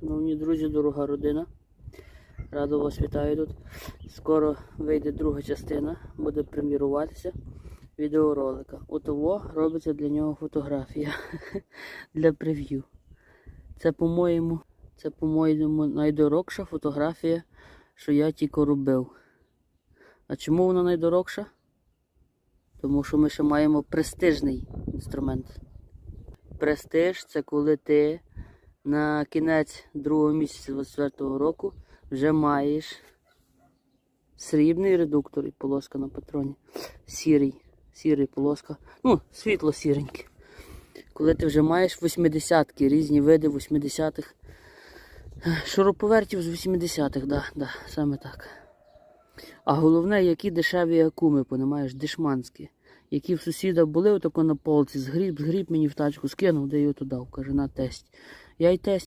Шановні друзі, дорога родина. Радо вас вітаю тут. Скоро вийде друга частина, буде прем'єруватися відеоролика. Отого робиться для нього фотографія для прев'ю. Це, по-моєму, це, по-моєму, найдорогша фотографія, що я тільки робив. А чому вона найдорогша? Тому що ми ще маємо престижний інструмент. Престиж це коли ти на кінець другого місяця 24 року вже маєш срібний редуктор і полоска на патроні. Сірий, сірий полоска. Ну, світло сіренький. Коли ти вже маєш 80-ки, різні види 80-х. Шуруповертів з 80-х, да, да, саме так. А головне, які дешеві акуми, понімаєш, дешманські. Які в сусіда були отако на полці, згріб, згріб мені в тачку, скинув, де його туди, каже, на тесть. Я й тесть